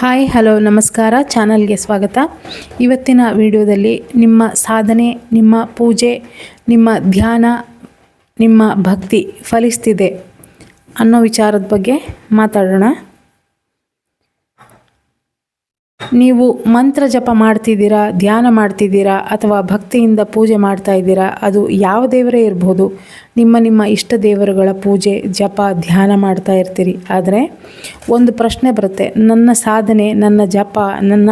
Hi, hello, ನಮಸ್ಕಾರ. ಚಾನಲ್ಗೆ ಸ್ವಾಗತ. ಇವತ್ತಿನ ವಿಡಿಯೋದಲ್ಲಿ ನಿಮ್ಮ ಸಾಧನೆ, ನಿಮ್ಮ ಪೂಜೆ, ನಿಮ್ಮ ಧ್ಯಾನ, ನಿಮ್ಮ ಭಕ್ತಿ ಫಲಿಸ್ತಿದೆ ಅನ್ನೋ ವಿಚಾರದ ಬಗ್ಗೆ ಮಾತಾಡೋಣ. ನೀವು ಮಂತ್ರ ಜಪ ಮಾಡ್ತಿದ್ದೀರಾ, ಧ್ಯಾನ ಮಾಡ್ತಿದ್ದೀರಾ ಅಥವಾ ಭಕ್ತಿಯಿಂದ ಪೂಜೆ ಮಾಡ್ತಾ ಇದ್ದೀರಾ, ಅದು ಯಾವ ದೇವರೇ ಇರ್ಬೋದು, ನಿಮ್ಮ ನಿಮ್ಮ ಇಷ್ಟ ದೇವರುಗಳ ಪೂಜೆ, ಜಪ, ಧ್ಯಾನ ಮಾಡ್ತಾ ಇರ್ತೀರಿ. ಆದರೆ ಒಂದು ಪ್ರಶ್ನೆ ಬರುತ್ತೆ, ನನ್ನ ಸಾಧನೆ, ನನ್ನ ಜಪ, ನನ್ನ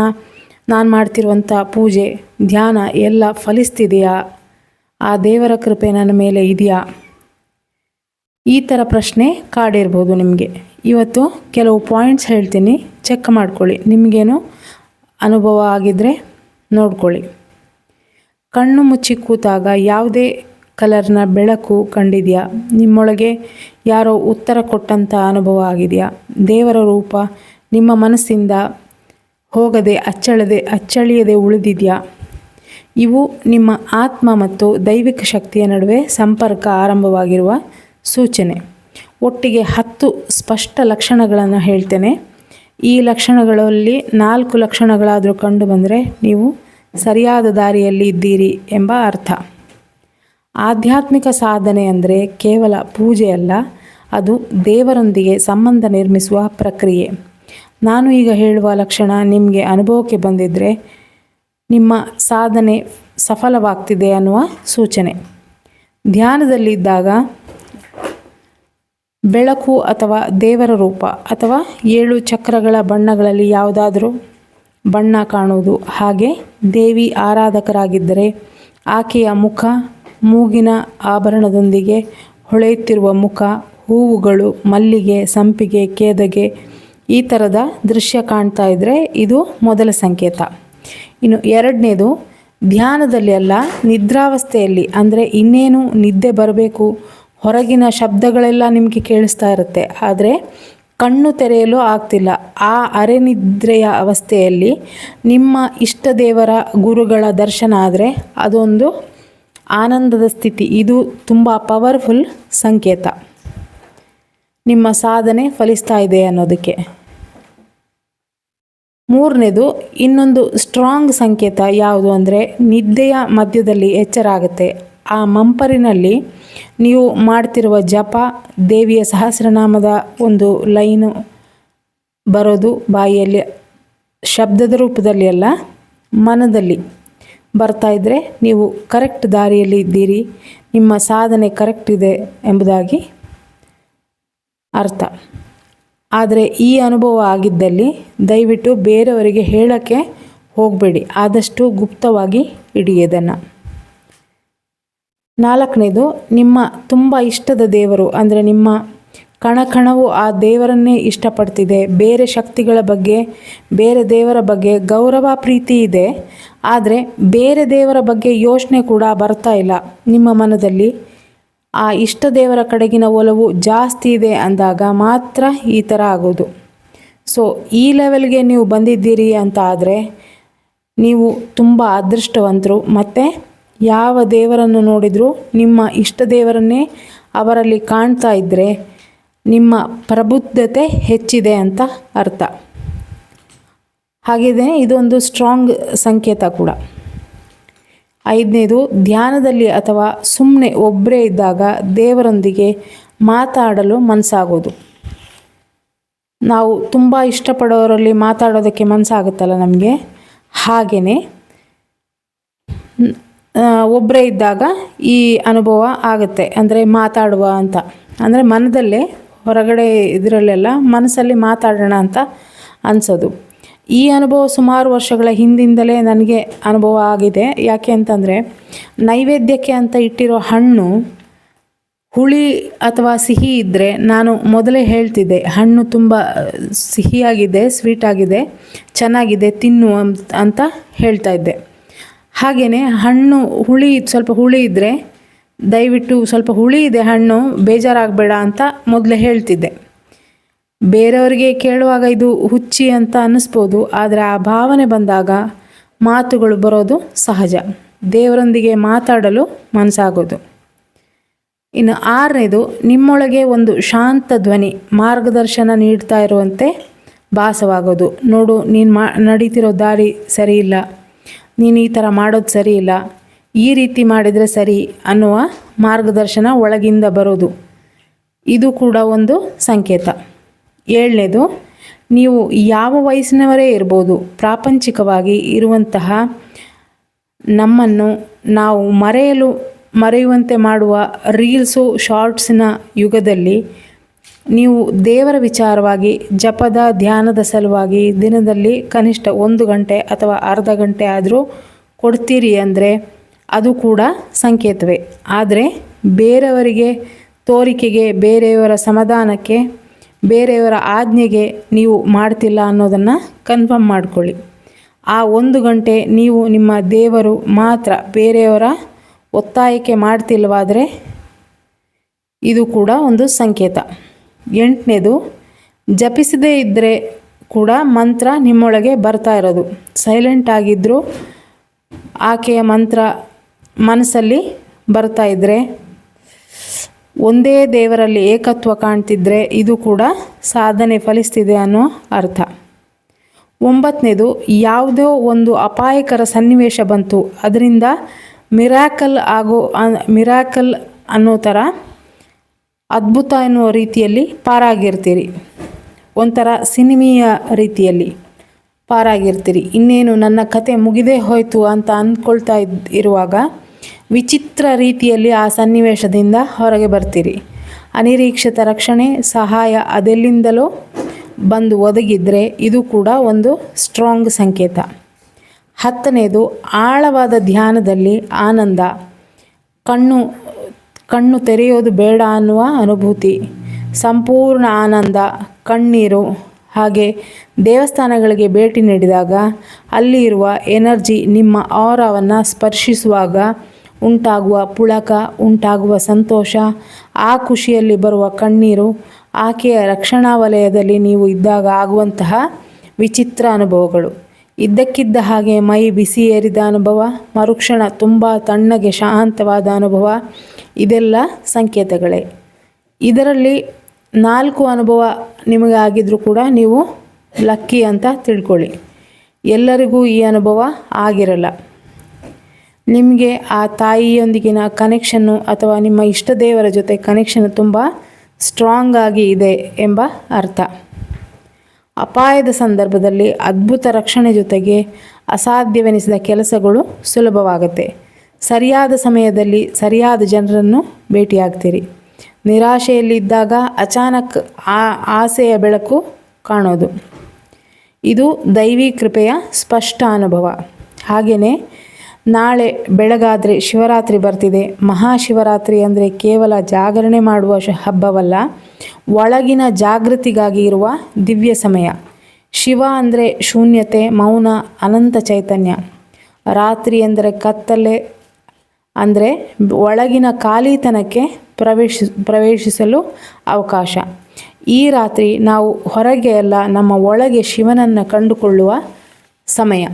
ನಾನು ಮಾಡ್ತಿರುವಂಥ ಪೂಜೆ, ಧ್ಯಾನ ಎಲ್ಲ ಫಲಿಸ್ತಿದೆಯಾ? ಆ ದೇವರ ಕೃಪೆ ನನ್ನ ಮೇಲೆ ಇದೆಯಾ? ಈ ಥರ ಪ್ರಶ್ನೆ ಕಾಡಿರ್ಬೋದು ನಿಮಗೆ. ಇವತ್ತು ಕೆಲವು ಪಾಯಿಂಟ್ಸ್ ಹೇಳ್ತೀನಿ. ಚೆಕ್ ಮಾಡ್ಕೊಳ್ಳಿ. ನಿಮಗೇನು ಅನುಭವ ಆಗಿದ್ದರೆ ನೋಡ್ಕೊಳ್ಳಿ. ಕಣ್ಣು ಮುಚ್ಚಿ ಕೂತಾಗ ಯಾವುದೇ ಕಲರ್ನ ಬೆಳಕು ಕಂಡಿದೆಯಾ? ನಿಮ್ಮೊಳಗೆ ಯಾರೋ ಉತ್ತರ ಕೊಟ್ಟಂಥ ಅನುಭವ ಆಗಿದೆಯಾ? ದೇವರ ರೂಪ ನಿಮ್ಮ ಮನಸ್ಸಿಂದ ಹೋಗದೆ, ಅಚ್ಚಳದೆ, ಅಚ್ಚಳಿಯದೆ ಉಳಿದಿದೆಯಾ? ಇವು ನಿಮ್ಮ ಆತ್ಮ ಮತ್ತು ದೈವಿಕ ಶಕ್ತಿಯ ನಡುವೆ ಸಂಪರ್ಕ ಆರಂಭವಾಗಿರುವ ಸೂಚನೆ. ಒಟ್ಟಿಗೆ ಹತ್ತು ಸ್ಪಷ್ಟ ಲಕ್ಷಣಗಳನ್ನು ಹೇಳ್ತೇನೆ. ಈ ಲಕ್ಷಣಗಳಲ್ಲಿ ನಾಲ್ಕು ಲಕ್ಷಣಗಳಾದರೂ ಕಂಡು ಬಂದರೆ ನೀವು ಸರಿಯಾದ ದಾರಿಯಲ್ಲಿ ಇದ್ದೀರಿ ಎಂಬ ಅರ್ಥ. ಆಧ್ಯಾತ್ಮಿಕ ಸಾಧನೆ ಅಂದರೆ ಕೇವಲ ಪೂಜೆ ಅಲ್ಲ, ಅದು ದೇವರೊಂದಿಗೆ ಸಂಬಂಧ ನಿರ್ಮಿಸುವ ಪ್ರಕ್ರಿಯೆ. ನಾನು ಈಗ ಹೇಳುವ ಲಕ್ಷಣ ನಿಮಗೆ ಅನುಭವಕ್ಕೆ ಬಂದಿದ್ದರೆ ನಿಮ್ಮ ಸಾಧನೆ ಸಫಲವಾಗ್ತಿದೆ ಅನ್ನುವ ಸೂಚನೆ. ಧ್ಯಾನದಲ್ಲಿದ್ದಾಗ ಬೆಳಕು ಅಥವಾ ದೇವರ ರೂಪ ಅಥವಾ ಏಳು ಚಕ್ರಗಳ ಬಣ್ಣಗಳಲ್ಲಿ ಯಾವುದಾದರೂ ಬಣ್ಣ ಕಾಣುವುದು. ಹಾಗೆ ದೇವಿ ಆರಾಧಕರಾಗಿದ್ದರೆ ಆಕೆಯ ಮುಖ, ಮೂಗಿನ ಆಭರಣದೊಂದಿಗೆ ಹೊಳೆಯುತ್ತಿರುವ ಮುಖ, ಹೂವುಗಳು, ಮಲ್ಲಿಗೆ, ಸಂಪಿಗೆ, ಕೇದಗೆ ಈ ಥರದ ದೃಶ್ಯ ಕಾಣ್ತಾ ಇದ್ದರೆ ಇದು ಮೊದಲ ಸಂಕೇತ. ಇನ್ನು ಎರಡನೇದು, ಧ್ಯಾನದಲ್ಲಿ ಅಲ್ಲ, ನಿದ್ರಾವಸ್ಥೆಯಲ್ಲಿ, ಅಂದರೆ ಇನ್ನೇನು ನಿದ್ದೆ ಬರಬೇಕು ಹೊರಗಿನ ಶಬ್ದಗಳೆಲ್ಲ ನಿಮಗೆ ಕೇಳಿಸ್ತಾ ಇರುತ್ತೆ. ಆದರೆ ಕಣ್ಣು ತೆರೆಯಲು ಆಗ್ತಿಲ್ಲ. ಆ ಅರೆನಿದ್ರೆಯ ಅವಸ್ಥೆಯಲ್ಲಿ ನಿಮ್ಮ ಇಷ್ಟ ದೇವರ ಗುರುಗಳ ದರ್ಶನ ಆದರೆ ಅದೊಂದು ಆನಂದದ ಸ್ಥಿತಿ. ಇದು ತುಂಬ ಪವರ್ಫುಲ್ ಸಂಕೇತ. ನಿಮ್ಮ ಸಾಧನೆ ಫಲಿಸ್ತಾ ಇದೆ ಅನ್ನೋದಕ್ಕೆ. ಮೂರನೇದು, ಇನ್ನೊಂದು ಸ್ಟ್ರಾಂಗ್ ಸಂಕೇತ ಯಾವುದು ಅಂದರೆ ನಿದ್ದೆಯ ಮಧ್ಯದಲ್ಲಿ ಎಚ್ಚರ ಆಗುತ್ತೆ. ಆ ಮಂಪರಿನಲ್ಲಿ ನೀವು ಮಾಡ್ತಿರುವ ಜಪ, ದೇವಿಯ ಸಹಸ್ರನಾಮದ ಒಂದು ಲೈನು ಬರೋದು ಬಾಯಿಯಲ್ಲಿ ಶಬ್ದದ ರೂಪದಲ್ಲಿ ಅಲ್ಲ, ಮನದಲ್ಲಿ ಬರ್ತಾ ಇದ್ದರೆ ನೀವು ಕರೆಕ್ಟ್ ದಾರಿಯಲ್ಲಿ ಇದ್ದೀರಿ, ನಿಮ್ಮ ಸಾಧನೆ ಕರೆಕ್ಟ್ ಇದೆ ಎಂಬುದಾಗಿ ಅರ್ಥ. ಆದರೆ ಈ ಅನುಭವ ಆಗಿದ್ದಲ್ಲಿ ದಯವಿಟ್ಟು ಬೇರೆಯವರಿಗೆ ಹೇಳೋಕ್ಕೆ ಹೋಗಬೇಡಿ, ಆದಷ್ಟು ಗುಪ್ತವಾಗಿ ಇಡಿ ಇದನ್ನು ನಾಲ್ಕನೇದು, ನಿಮ್ಮ ತುಂಬ ಇಷ್ಟದ ದೇವರು, ಅಂದರೆ ನಿಮ್ಮ ಕಣಕಣವು ಆ ದೇವರನ್ನೇ ಇಷ್ಟಪಡ್ತಿದೆ. ಬೇರೆ ಶಕ್ತಿಗಳ ಬಗ್ಗೆ, ಬೇರೆ ದೇವರ ಬಗ್ಗೆ ಗೌರವ, ಪ್ರೀತಿ ಇದೆ. ಆದರೆ ಬೇರೆ ದೇವರ ಬಗ್ಗೆ ಯೋಚನೆ ಕೂಡ ಬರ್ತಾ ಇಲ್ಲ. ನಿಮ್ಮ ಮನದಲ್ಲಿ ಆ ಇಷ್ಟ ದೇವರ ಕಡೆಗಿನ ಒಲವು ಜಾಸ್ತಿ ಇದೆ ಅಂದಾಗ ಮಾತ್ರ ಈ ಥರ ಆಗೋದು. ಸೊ ಈ ಲೆವೆಲ್ಗೆ ನೀವು ಬಂದಿದ್ದೀರಿ ಅಂತ ಆದರೆ ನೀವು ತುಂಬ ಅದೃಷ್ಟವಂತರು, ಮತ್ತು ಯಾವ ದೇವರನ್ನು ನೋಡಿದರೂ ನಿಮ್ಮ ಇಷ್ಟ ದೇವರನ್ನೇ ಅವರಲ್ಲಿ ಕಾಣ್ತಾ ಇದ್ದರೆ ನಿಮ್ಮ ಪ್ರಬುದ್ಧತೆ ಹೆಚ್ಚಿದೆ ಅಂತ ಅರ್ಥ. ಹಾಗೆಯೇ ಇದೊಂದು ಸ್ಟ್ರಾಂಗ್ ಸಂಕೇತ ಕೂಡ. ಐದನೇದು, ಧ್ಯಾನದಲ್ಲಿ ಅಥವಾ ಸುಮ್ಮನೆ ಒಬ್ಬರೇ ಇದ್ದಾಗ ದೇವರೊಂದಿಗೆ ಮಾತಾಡಲು ಮನಸ್ಸಾಗೋದು. ನಾವು ತುಂಬ ಇಷ್ಟಪಡೋರಲ್ಲಿ ಮಾತಾಡೋದಕ್ಕೆ ಮನಸ್ಸಾಗುತ್ತಲ್ಲ ನಮಗೆ? ಹಾಗೆಯೇ ಒಬ್ಬರೇ ಇದ್ದಾಗ ಈ ಅನುಭವ ಆಗುತ್ತೆ. ಅಂದರೆ ಮಾತಾಡುವ ಅಂತ. ಅಂದರೆ ಮನದಲ್ಲೇ ಹೊರಗಡೆ ಇದರಲ್ಲೆಲ್ಲ ಮನಸ್ಸಲ್ಲಿ ಮಾತಾಡೋಣ ಅಂತ ಅನಿಸೋದು. ಈ ಅನುಭವ ಸುಮಾರು ವರ್ಷಗಳ ಹಿಂದಿಂದಲೇ ನನಗೆ ಅನುಭವ ಆಗಿದೆ. ಯಾಕೆ ಅಂತಂದರೆ ನೈವೇದ್ಯಕ್ಕೆ ಅಂತ ಇಟ್ಟಿರೋ ಹಣ್ಣು, ಹುಳಿ ಅಥವಾ ಸಿಹಿ ಇದ್ದರೆ ನಾನು ಮೊದಲೇ ಹೇಳ್ತಿದ್ದೆ, ಹಣ್ಣು ತುಂಬ ಸಿಹಿಯಾಗಿದೆ ಸ್ವೀಟಾಗಿದೆ ಚೆನ್ನಾಗಿದೆ, ತಿನ್ನು ಅಂತ ಹೇಳ್ತಾ ಇದ್ದೆ. ಹಾಗೆಯೇ ಹಣ್ಣು ಹುಳಿ ಸ್ವಲ್ಪ ಹುಳಿ ಇದ್ದರೆ ದಯವಿಟ್ಟು ಸ್ವಲ್ಪ ಹುಳಿ ಇದೆ ಹಣ್ಣು ಬೇಜಾರಾಗಬೇಡ ಅಂತ ಮೊದಲೇ ಹೇಳ್ತಿದ್ದೆ. ಬೇರೆಯವರಿಗೆ ಕೇಳುವಾಗ ಇದು ಹುಚ್ಚಿ ಅಂತ ಅನ್ನಿಸ್ಬೋದು, ಆದರೆ ಆ ಭಾವನೆ ಬಂದಾಗ ಮಾತುಗಳು ಬರೋದು ಸಹಜ. ದೇವರೊಂದಿಗೆ ಮಾತಾಡಲು ಮನಸ್ಸಾಗೋದು. ಇನ್ನು ಆರನೇದು, ನಿಮ್ಮೊಳಗೆ ಒಂದು ಶಾಂತ ಧ್ವನಿ ಮಾರ್ಗದರ್ಶನ ನೀಡ್ತಾ ಇರುವಂತೆ ಭಾಸವಾಗೋದು. ನೋಡು, ನೀನು ಮಾ ನಡೀತಿರೋ ದಾರಿ ಸರಿ ಇಲ್ಲ. ನೀನು ಈ ಥರ ಮಾಡೋದು ಸರಿ ಇಲ್ಲ. ಈ ರೀತಿ ಮಾಡಿದರೆ ಸರಿ ಅನ್ನುವ ಮಾರ್ಗದರ್ಶನ ಒಳಗಿಂದ ಬರೋದು. ಇದು ಕೂಡ ಒಂದು ಸಂಕೇತ. ಏಳನೇದು, ನೀವು ಯಾವ ವಯಸ್ಸಿನವರೇ ಇರ್ಬೋದು, ಪ್ರಾಪಂಚಿಕವಾಗಿ ಇರುವಂತಹ ನಮ್ಮನ್ನು ನಾವು ಮರೆಯಲು, ಮರೆಯುವಂತೆ ಮಾಡುವ ರೀಲ್ಸು, ಶಾರ್ಟ್ಸಿನ ಯುಗದಲ್ಲಿ ನೀವು ದೇವರ ವಿಚಾರವಾಗಿ, ಜಪದ, ಧ್ಯಾನದ ಸಲುವಾಗಿ ದಿನದಲ್ಲಿ ಕನಿಷ್ಠ ಒಂದು ಗಂಟೆ ಅಥವಾ ಅರ್ಧ ಗಂಟೆ ಆದರೂ ಕೊಡ್ತೀರಿ ಅಂದರೆ ಅದು ಕೂಡ ಸಂಕೇತವೇ. ಆದರೆ ಬೇರೆಯವರಿಗೆ ತೋರಿಕೆಗೆ, ಬೇರೆಯವರ ಸಮಾಧಾನಕ್ಕೆ, ಬೇರೆಯವರ ಆಜ್ಞೆಗೆ ನೀವು ಮಾಡ್ತಿಲ್ಲ ಅನ್ನೋದನ್ನು ಕನ್ಫರ್ಮ್ ಮಾಡಿಕೊಳ್ಳಿ. ಆ ಒಂದು ಗಂಟೆ ನೀವು ನಿಮ್ಮ ದೇವರು ಮಾತ್ರ ಬೇರೆಯವರ ಒತ್ತಾಯಕ್ಕೆ ಮಾಡ್ತಿಲ್ಲವಾದರೆ ಇದು ಕೂಡ ಒಂದು ಸಂಕೇತ. ಎಂಟನೇದು, ಜಪಿಸದೇ ಇದ್ದರೆ ಕೂಡ ಮಂತ್ರ ನಿಮ್ಮೊಳಗೆ ಬರ್ತಾ ಇರೋದು. ಸೈಲೆಂಟ್ ಆಗಿದ್ದರೂ ಆಕೆಯ ಮಂತ್ರ ಮನಸ್ಸಲ್ಲಿ ಬರ್ತಾ ಇದ್ದರೆ ಒಂದೇ ದೇವರಲ್ಲಿ ಏಕತ್ವ ಕಾಣ್ತಿದ್ರೆ ಇದು ಕೂಡ ಸಾಧನೆ ಫಲಿಸ್ತಿದೆ ಅನ್ನೋ ಅರ್ಥ. ಒಂಬತ್ತನೇದು ಯಾವುದೋ ಒಂದು ಅಪಾಯಕರ ಸನ್ನಿವೇಶ ಬಂತು. ಅದರಿಂದ ಮಿರಾಕಲ್ ಆಗೋ ಮಿರಾಕಲ್ ಅನ್ನೋ ಥರ ಅದ್ಭುತ ಎನ್ನುವ ರೀತಿಯಲ್ಲಿ ಪಾರಾಗಿರ್ತೀರಿ. ಒಂಥರ ಸಿನಿಮೀಯ ರೀತಿಯಲ್ಲಿ ಪಾರಾಗಿರ್ತೀರಿ. ಇನ್ನೇನು ನನ್ನ ಕತೆ ಮುಗಿದೇ ಹೋಯಿತು ಅಂತ ಅಂದ್ಕೊಳ್ತಾ ಇರುವಾಗ ವಿಚಿತ್ರ ರೀತಿಯಲ್ಲಿ ಆ ಸನ್ನಿವೇಶದಿಂದ ಹೊರಗೆ ಬರ್ತೀರಿ. ಅನಿರೀಕ್ಷಿತ ರಕ್ಷಣೆ, ಸಹಾಯ ಅದೆಲ್ಲಿಂದಲೋ ಬಂದು ಒದಗಿದ್ರೆ ಇದು ಕೂಡ ಒಂದು ಸ್ಟ್ರಾಂಗ್ ಸಂಕೇತ. ಹತ್ತನೇದು, ಆಳವಾದ ಧ್ಯಾನದಲ್ಲಿ ಆನಂದ, ಕಣ್ಣು ಕಣ್ಣು ತೆರೆಯೋದು ಬೇಡ ಅನ್ನುವ ಅನುಭೂತಿ, ಸಂಪೂರ್ಣ ಆನಂದ, ಕಣ್ಣೀರು. ಹಾಗೆ ದೇವಸ್ಥಾನಗಳಿಗೆ ಭೇಟಿ ನೀಡಿದಾಗ ಅಲ್ಲಿ ಇರುವ ಎನರ್ಜಿ ನಿಮ್ಮ ಆರವನ್ನು ಸ್ಪರ್ಶಿಸುವಾಗ ಉಂಟಾಗುವ ಪುಳಕ, ಉಂಟಾಗುವ ಸಂತೋಷ, ಆ ಖುಷಿಯಲ್ಲಿ ಬರುವ ಕಣ್ಣೀರು, ಆಕೆಯ ರಕ್ಷಣಾ ವಲಯದಲ್ಲಿ ನೀವು ಇದ್ದಾಗ ಆಗುವಂತಹ ವಿಚಿತ್ರ ಅನುಭವಗಳು. ಇದ್ದಕ್ಕಿದ್ದ ಹಾಗೆ ಮೈ ಬಿಸಿ ಏರಿದ ಅನುಭವ, ಮರುಕ್ಷಣ ತುಂಬ ತಣ್ಣಗೆ ಶಾಂತವಾದ ಅನುಭವ ಇದೆಲ್ಲ ಸಂಕೇತಗಳೇ. ಇದರಲ್ಲಿ ನಾಲ್ಕು ಅನುಭವ ನಿಮಗೆ ಆಗಿದ್ರೂ ಕೂಡ ನೀವು ಲಕ್ಕಿ ಅಂತ ತಿಳ್ಕೊಳ್ಳಿ. ಎಲ್ಲರಿಗೂ ಈ ಅನುಭವ ಆಗಿರಲ್ಲ. ನಿಮಗೆ ಆ ತಾಯಿಯೊಂದಿಗಿನ ಕನೆಕ್ಷನ್ನು ಅಥವಾ ನಿಮ್ಮ ಇಷ್ಟ ದೇವರ ಜೊತೆ ಕನೆಕ್ಷನ್ ತುಂಬ ಸ್ಟ್ರಾಂಗ್ ಆಗಿ ಇದೆ ಎಂಬ ಅರ್ಥ. ಅಪಾಯದ ಸಂದರ್ಭದಲ್ಲಿ ಅದ್ಭುತ ರಕ್ಷಣೆ ಜೊತೆಗೆ ಅಸಾಧ್ಯವೆನಿಸಿದ ಕೆಲಸಗಳು ಸುಲಭವಾಗುತ್ತೆ. ಸರಿಯಾದ ಸಮಯದಲ್ಲಿ ಸರಿಯಾದ ಜನರನ್ನು ಭೇಟಿಯಾಗ್ತೀರಿ. ನಿರಾಶೆಯಲ್ಲಿದ್ದಾಗ ಅಚಾನಕ್ ಆ ಆಸೆಯ ಬೆಳಕು ಕಾಣೋದು. ಇದು ದೈವಿ ಕೃಪೆಯ ಸ್ಪಷ್ಟ ಅನುಭವ. ಹಾಗೆಯೇ ನಾಳೆ ಬೆಳಗಾದರೆ ಶಿವರಾತ್ರಿ ಬರ್ತಿದೆ. ಮಹಾಶಿವರಾತ್ರಿ ಅಂದರೆ ಕೇವಲ ಜಾಗರಣೆ ಮಾಡುವ ಹಬ್ಬವಲ್ಲ, ಒಳಗಿನ ಜಾಗೃತಿಗಾಗಿ ಇರುವ ದಿವ್ಯ ಸಮಯ. ಶಿವ ಅಂದರೆ ಶೂನ್ಯತೆ, ಮೌನ, ಅನಂತ ಚೈತನ್ಯ. ರಾತ್ರಿ ಎಂದರೆ ಕತ್ತಲೆ ಅಂದರೆ ಒಳಗಿನ ಖಾಲಿತನಕ್ಕೆ ಪ್ರವೇಶ, ಪ್ರವೇಶಿಸಲು ಅವಕಾಶ. ಈ ರಾತ್ರಿ ನಾವು ಹೊರಗೆ ಅಲ್ಲ, ನಮ್ಮ ಒಳಗೆ ಶಿವನನ್ನು ಕಂಡುಕೊಳ್ಳುವ ಸಮಯ.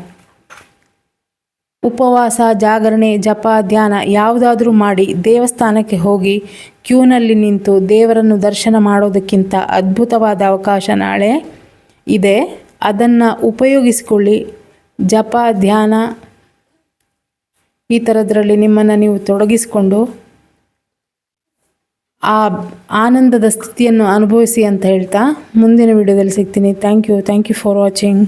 ಉಪವಾಸ, ಜಾಗರಣೆ, ಜಪ, ಧ್ಯಾನ ಯಾವುದಾದ್ರೂ ಮಾಡಿ ದೇವಸ್ಥಾನಕ್ಕೆ ಹೋಗಿ ಕ್ಯೂನಲ್ಲಿ ನಿಂತು ದೇವರನ್ನು ದರ್ಶನ ಮಾಡೋದಕ್ಕಿಂತ ಅದ್ಭುತವಾದ ಅವಕಾಶ ನಾಳೆ ಇದೆ. ಅದನ್ನು ಉಪಯೋಗಿಸಿಕೊಳ್ಳಿ. ಜಪ, ಧ್ಯಾನ ಈ ಥರದ್ರಲ್ಲಿ ನಿಮ್ಮನ್ನು ನೀವು ತೊಡಗಿಸಿಕೊಂಡು ಆ ಆನಂದದ ಸ್ಥಿತಿಯನ್ನು ಅನುಭವಿಸಿ ಅಂತ ಹೇಳ್ತಾ ಮುಂದಿನ ವಿಡಿಯೋದಲ್ಲಿ ಸಿಗ್ತೀನಿ. Thank you thank you for watching